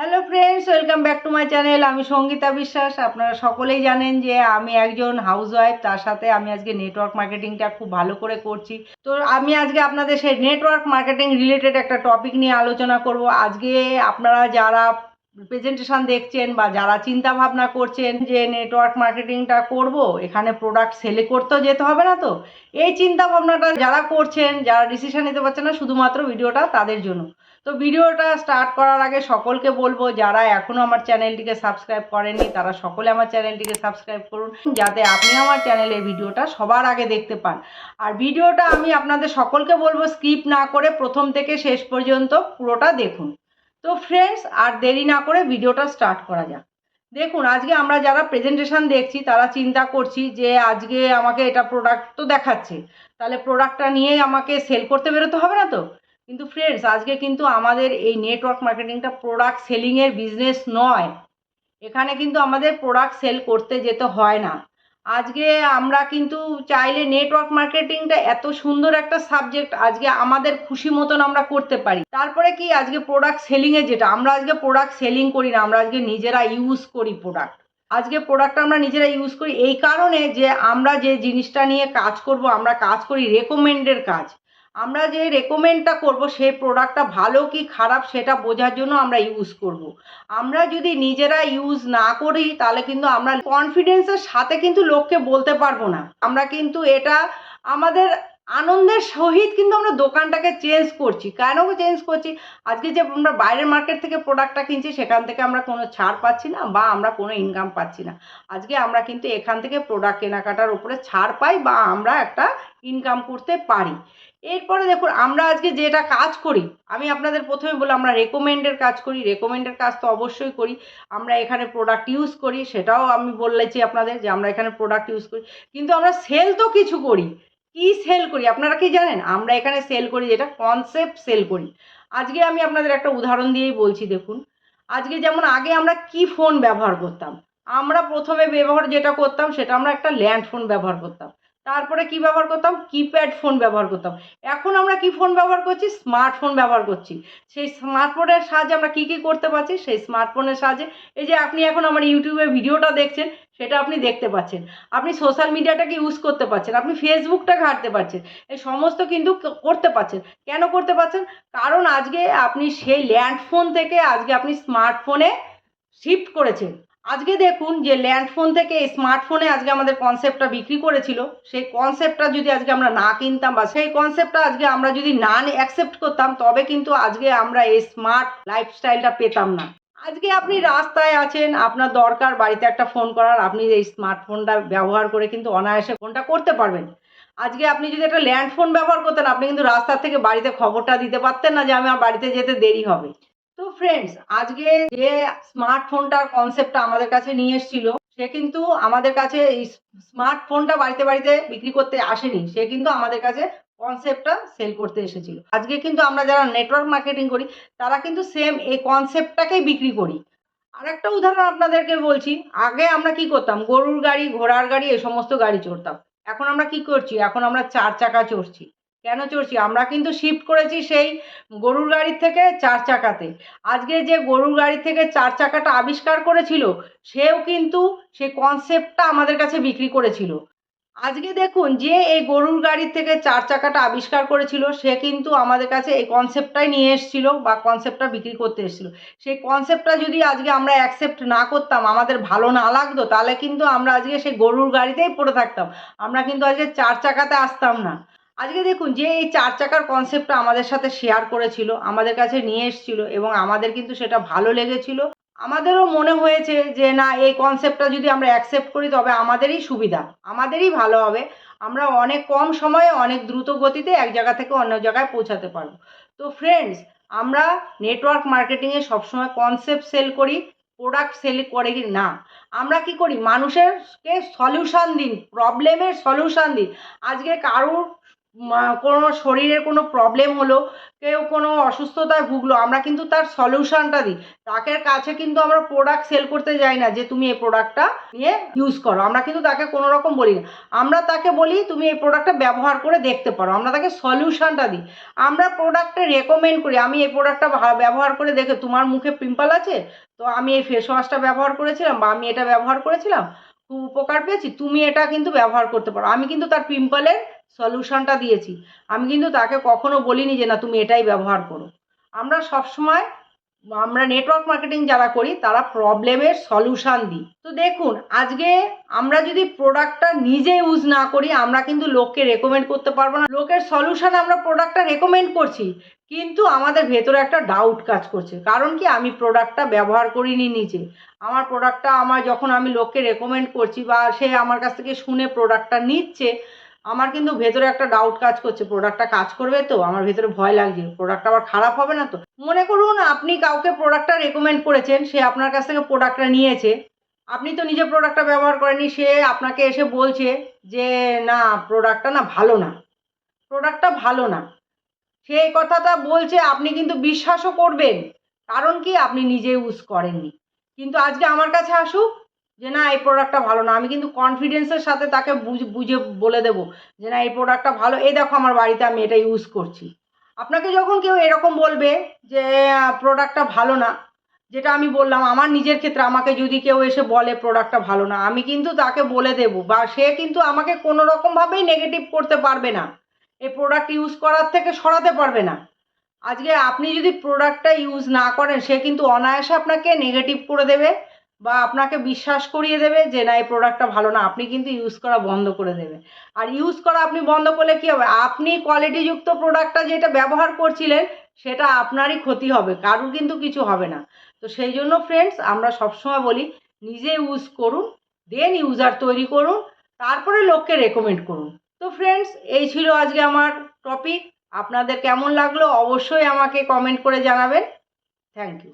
Hello friends welcome back to my channel আমি সঙ্গীতা বিশ্বাস। আপনারা সকলেই জানেন যে আমি একজন হাউসওয়াইফ তার সাথে আমি আজকে নেটওয়ার্ক মার্কেটিংটা খুব ভালো করে করছি। তো আমি আজকে আপনাদের সেই নেটওয়ার্ক মার্কেটিং রিলেটেড একটা টপিক নিয়ে আলোচনা করব। আজকে আপনারা যারা প্রেজেন্টেশন দেখছেন বা যারা চিন্তা ভাবনা করছেন যে নেটওয়ার্ক মার্কেটিংটা করব, এখানে প্রোডাক্ট সেলে করতেও যেতে হবে না তো? এই চিন্তা ভাবনাটা যারা করছেন, যারা ডিসিশন নিতে পারছেন না, শুধুমাত্র ভিডিওটা তাদের জন্য। তো ভিডিওটা স্টার্ট করার আগে সকলকে বলব, যারা এখনও আমার চ্যানেলটিকে সাবস্ক্রাইব করেননি, তারা সকলে আমার চ্যানেলটিকে সাবস্ক্রাইব করুন, যাতে আপনি আমার চ্যানেলে ভিডিওটা সবার আগে দেখতে পান। আর ভিডিওটা আমি আপনাদের সকলকে বলব স্কিপ না করে প্রথম থেকে শেষ পর্যন্ত পুরোটা দেখুন। তো ফ্রেন্ডস আর দেরি না করে ভিডিওটা স্টার্ট করা যাক। দেখুন, আজকে আমরা যারা প্রেজেন্টেশন দেখছি, তারা চিন্তা করছি যে আজকে আমাকে এটা প্রোডাক্ট তো দেখাচ্ছে। তাহলে প্রোডাক্টটা নিয়ে আমাকে সেল করতে বেরোতে হবে না তো? কিন্তু ফ্রেন্ডস আজকে কিন্তু আমাদের এই নেটওয়ার্ক মার্কেটিংটা প্রোডাক্ট সেলিংয়ের বিজনেস নয়। এখানে কিন্তু আমাদের প্রোডাক্ট সেল করতে যেতে হয় না। আজকে আমরা কিন্তু চাইলে নেটওয়ার্ক মার্কেটিংটা এত সুন্দর একটা সাবজেক্ট আজকে আমাদের খুশি মতন আমরা করতে পারি। তারপরে কি আজকে প্রোডাক্ট সেলিংয়ে যেটা, আমরা আজকে প্রোডাক্ট সেলিং করি না, আমরা আজকে নিজেরা ইউজ করি প্রোডাক্ট আজকে প্রোডাক্টটা আমরা নিজেরা ইউজ করি এই কারণে যে আমরা যে জিনিসটা নিয়ে কাজ করব, আমরা কাজ করি রেকমেন্ডের কাজ। আমরা যে রেকমেন্ডটা করব সেই প্রোডাক্টটা ভালো কি খারাপ সেটা বোঝার জন্য আমরা ইউজ করব। আমরা যদি নিজেরা ইউজ না করি, তাহলে কিন্তু আমরা কনফিডেন্সের সাথে কিন্তু লোককে বলতে পারব না। আমরা কিন্তু এটা আমাদের আনন্দের সহিত কিন্তু আমরা দোকানটাকে চেঞ্জ করছি। কেন চেঞ্জ করছি? আজকে যে আমরা বাইরের মার্কেট থেকে প্রোডাক্টটা কিনছি, সেখান থেকে আমরা কোনো ছাড় পাচ্ছি না বা আমরা কোনো ইনকাম পাচ্ছি না। আজকে আমরা কিন্তু এখান থেকে প্রোডাক্ট কেনাকাটার উপরে ছাড় পাই বা আমরা একটা ইনকাম করতে পারি। এরপরে দেখুন, আমরা আজকে যেটা কাজ করি, আমি আপনাদের প্রথমে বললাম, আমরা রেকমেন্ডের কাজ করি। রেকমেন্ডের কাজ তো অবশ্যই করি। আমরা এখানে প্রোডাক্ট ইউজ করি, সেটাও আমি বলেছি আপনাদের যে আমরা এখানে প্রোডাক্ট ইউজ করি। কিন্তু আমরা সেল তো কিছু করি। কি সেল করি? আপনারা কি জানেন? আমরা এখানে সেল করি যেটা কনসেপ্ট সেল করি। আজকে আমি আপনাদের একটা উদাহরণ দিয়েই বলছি, দেখুন। আজকে যেমন আগে আমরা কি ফোন ব্যবহার করতাম? আমরা প্রথমে ব্যবহার যেটা করতাম, সেটা আমরা একটা ল্যান্ড ফোন ব্যবহার করতাম। তারপরে কি ব্যবহার করতাম? কিপ্যাড ফোন ব্যবহার করতাম। এখন আমরা কি ফোন ব্যবহার করছি? স্মার্টফোন ব্যবহার করছি। সেই স্মার্টফোনের সাহায্যে আমরা কি কি করতে পারছি? সেই স্মার্টফোনের সাহায্যে এই যে আপনি এখন আমার ইউটিউবে ভিডিওটা দেখছেন, সেটা আপনি দেখতে পাচ্ছেন। আপনি সোশ্যাল মিডিয়াটাকে ইউজ করতে পারছেন? আপনি ফেসবুকটা ঘাঁটতে পারছেন। এই সমস্ত কিন্তু করতে পারছেন। কেন করতে পারছেন? কারণ আজকে আপনি সেই ল্যান্ড ফোন থেকে আজকে আপনি স্মার্টফোনে শিফট করেছেন। আজকে দেখুন যে ল্যান্ডফোন থেকে স্মার্টফোনে আজকে আমাদের কনসেপ্টটা বিক্রি করেছিল, সেই কনসেপ্টটা যদি আজকে আমরা না কিনতাম বা সেই কনসেপ্টটা আজকে আমরা যদি না অ্যাকসেপ্ট করতাম, তবে কিন্তু আজকে আমরা এই স্মার্ট লাইফস্টাইলটা পেতাম না। আজকে আপনি রাস্তায় আছেন, আপনার দরকার বাড়িতে একটা ফোন করার, আপনি এই স্মার্টফোনটা ব্যবহার করে কিন্তু অনায়াসে ফোনটা করতে পারবেন। আজকে আপনি যদি একটা ল্যান্ডফোন ব্যবহার করতেন, আপনি কিন্তু রাস্তা থেকে বাড়িতে খবরটা দিতে পারতেন না যে আমি আমার বাড়িতে যেতে দেরি হবে। তো ফ্রেন্ডস আজকে যে স্মার্টফোনটার কনসেপ্টটা আমাদের কাছে নিয়ে এসেছিল, সে কিন্তু আমাদের কাছে এই স্মার্টফোনটা বাড়িতে বাড়িতে বিক্রি করতে আসেনি, সে কিন্তু আমাদের কাছে কনসেপ্টটা সেল করতে এসেছিল। আজকে কিন্তু আমরা যারা নেটওয়ার্ক মার্কেটিং করি, তারা কিন্তু সেম এই কনসেপ্টটাকেই বিক্রি করি। আর একটা উদাহরণ আপনাদেরকে বলছি, আগে আমরা কি করতাম, গরুর গাড়ি, ঘোড়ার গাড়ি এই সমস্ত গাড়ি চড়তাম। এখন আমরা কি করছি, এখন আমরা চার চাকা চড়ছি। কেন চড়ছি? আমরা কিন্তু শিফট করেছি সেই গরুর গাড়ির থেকে চার চাকাতে। আজকে যে গরুর গাড়ি থেকে চার চাকাটা আবিষ্কার করেছিল, সেও কিন্তু সেই কনসেপ্টটা আমাদের কাছে বিক্রি করেছিল। আজকে দেখুন যে এই গরুর গাড়ির থেকে চার চাকাটা আবিষ্কার করেছিল, সে কিন্তু আমাদের কাছে এই কনসেপ্টটাই নিয়ে এসেছিল বা কনসেপ্টটা বিক্রি করতে এসেছিল। সেই কনসেপ্টটা যদি আজকে আমরা অ্যাকসেপ্ট না করতাম, আমাদের ভালো না লাগতো, তাহলে কিন্তু আমরা আজকে সেই গরুর গাড়িতেই পড়ে থাকতাম। আমরা কিন্তু আজকে চার চাকাতে আসতাম না। আজকে দেখুন যে এই চার চাকার কনসেপ্টটা আমাদের সাথে শেয়ার করেছিল, আমাদের কাছে নিয়ে এসেছিল এবং আমাদের কিন্তু সেটা ভালো লেগেছিল। আমাদেরও মনে হয়েছে যে না, এই কনসেপ্টটা যদি আমরা অ্যাকসেপ্ট করি, তবে আমাদেরই সুবিধা, আমাদেরই ভালো হবে। আমরা অনেক কম সময়ে অনেক দ্রুত গতিতে এক জায়গা থেকে অন্য জায়গায় পৌঁছাতে পারব। তো ফ্রেন্ডস আমরা নেটওয়ার্ক মার্কেটিংয়ে সবসময় কনসেপ্ট সেল করি প্রোডাক্ট সেল করে কি না? আমরা কি করি? মানুষেরকে সলিউশান দিন প্রবলেমের সলিউশন দিন। আজকে কারুর কোনো শরীরের কোনো প্রবলেম হলো, কেউ কোনো অসুস্থতায় ভুগলো, আমরা কিন্তু তার সলিউশনটা দিই। তাকে কাছে কিন্তু আমরা প্রোডাক্ট সেল করতে যাই না যে তুমি এই প্রোডাক্টটা নিয়ে ইউজ করো। আমরা কিন্তু তাকে কোনো রকম বলি না। আমরা তাকে বলি, তুমি এই প্রোডাক্টটা ব্যবহার করে দেখতে পারো। আমরা তাকে সলিউশনটা দিই। আমরা প্রোডাক্টটা রেকমেন্ড করি, আমি এই প্রোডাক্টটা ব্যবহার করে দেখে, তোমার মুখে পিম্পল আছে? তো আমি এই ফেস ওয়াশটা ব্যবহার করেছিলাম বা আমি এটা ব্যবহার করেছিলাম? খুব উপকার পেয়েছি, তুমি এটা কিন্তু ব্যবহার করতে পারো। আমি কিন্তু তার পিম্পলের সলিউশনটা দিয়েছি। আমি কিন্তু তাকে কখনো বলিনি যে, না, তুমি এটাই ব্যবহার করো। আমরা সবসময়, আমরা নেটওয়ার্ক মার্কেটিং যারা করি, তারা প্রবলেমের সলিউশন দিই। তো দেখুন, আজকে আমরা যদি প্রোডাক্টটা নিজে ইউজ না করি, আমরা কিন্তু লোককে রেকমেন্ড করতে পারব না। লোকের সলিউশন আমরা প্রোডাক্টটা রেকমেন্ড করছি, কিন্তু আমাদের ভেতরে একটা ডাউট কাজ করছে। কারণ কি? আমি প্রোডাক্টটা ব্যবহার করিনি নিজে। আমার প্রোডাক্টটা আমার, যখন আমি লোককে রেকমেন্ড করছি বা সে আমার কাছ থেকে শুনে প্রোডাক্টটা নিচ্ছে আমার কিন্তু ভেতরে একটা ডাউট কাজ করছে প্রোডাক্টটা কাজ করবে তো, আমার ভেতরে ভয় লাগছে প্রোডাক্টটা আবার খারাপ হবে না তো। মনে করুন, আপনি কাউকে প্রোডাক্টটা রেকমেন্ড করেছেন, সে আপনার কাছ থেকে প্রোডাক্টটা নিয়েছে, আপনি তো নিজে প্রোডাক্টটা ব্যবহার করেনি সে আপনাকে এসে বলছে যে, না প্রোডাক্টটা না ভালো না প্রোডাক্টটা ভালো না। সে এই কথাটা বলছে, আপনি কিন্তু বিশ্বাসও করবেন, কারণ কি, আপনি নিজে ইউজ করেননি। কিন্তু আজকে আমার কাছে আসুক যে, না, এই প্রোডাক্টটা ভালো না। আমি কিন্তু কনফিডেন্সের সাথে তাকে বুঝ বলে দেবো যে, না, এই প্রোডাক্টটা ভালো। এই দেখো আমার বাড়িতে আমি এটা ইউজ করছি। আপনাকে যখন কেউ এরকম বলবে যে প্রোডাক্টটা ভালো না, যেটা আমি বললাম, আমার নিজের ক্ষেত্রে আমাকে যদি কেউ এসে বলে প্রোডাক্টটা ভালো না, আমি কিন্তু তাকে বলে দেবো বা সে কিন্তু আমাকে কোনো রকমভাবেই নেগেটিভ করতে পারবে না। এই প্রোডাক্ট ইউজ করার থেকে সরাতে পারবে না। আজকে আপনি যদি প্রোডাক্টটা ইউজ না করেন, সে কিন্তু অনায়াসে আপনাকে নেগেটিভ করে দেবে। বা আপনাকে বিশ্বাস করিয়ে দেবে যে, না, এই প্রোডাক্টটা ভালো না। আপনি কিন্তু ইউজ করা বন্ধ করে দেবে। আর ইউজ করা আপনি বন্ধ করলে কী হবে? আপনি কোয়ালিটিযুক্ত প্রোডাক্টটা যেটা ব্যবহার করছিলেন, সেটা আপনারই ক্ষতি হবে, কারুর কিন্তু কিছু হবে না। তো সেই জন্য ফ্রেন্ডস আমরা সবসময় বলি, নিজে ইউজ করুন দেন ইউজার তৈরি করুন, তারপরে লোককে রেকমেন্ড করুন। তো ফ্রেন্ডস এই ছিল আজকে আমার টপিক আপনাদের কেমন লাগল? অবশ্যই আমাকে কমেন্ট করে জানাবেন। Thank you